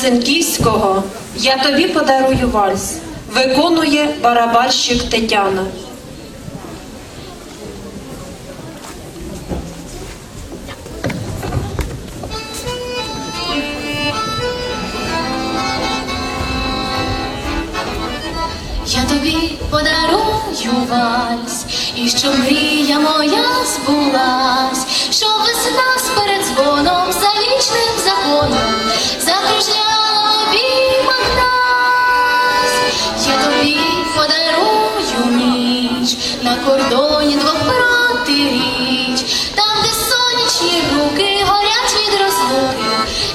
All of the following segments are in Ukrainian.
Марцинківського Я тобі подарую вальс. Виконує барабанщик Тетяна. Я тобі подарую вальс, і що мрія моя збулась, на кордоні двох протиріч, там, де сонячні руки горять від розлуки,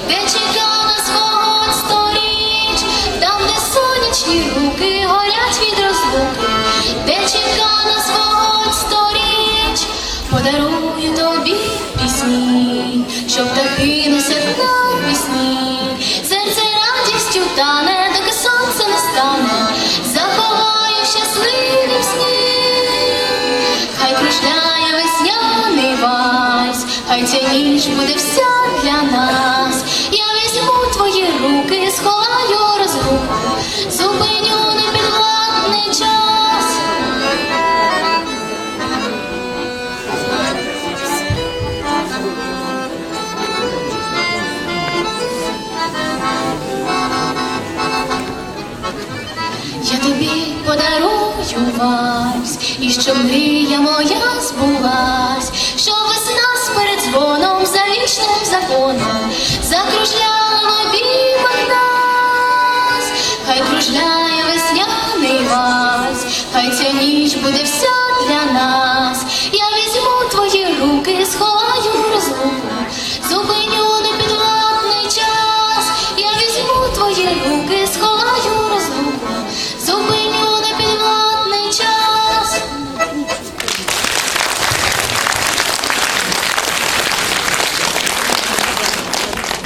де чекав на свого сторіч, там, де сонячні руки горять від розлуки, де на свого сторіч, подарую тобі пісні, щоб птахи несуть нам Хай кружляє весняний вальс, хай ця ніч буде вся для нас. Я візьму твої руки, сховаю розлуку, зупиню непідвладний час. Я тобі подарую вас і щоб мрія моя збулась, що весна з передзвоном за вічним законом закружляла біба нас, хай кружляє весняний вас, хай ця ніч буде вся для нас. Я візьму твої руки, сховаю розлуку, зупиню непідвладний час, я візьму твої руки.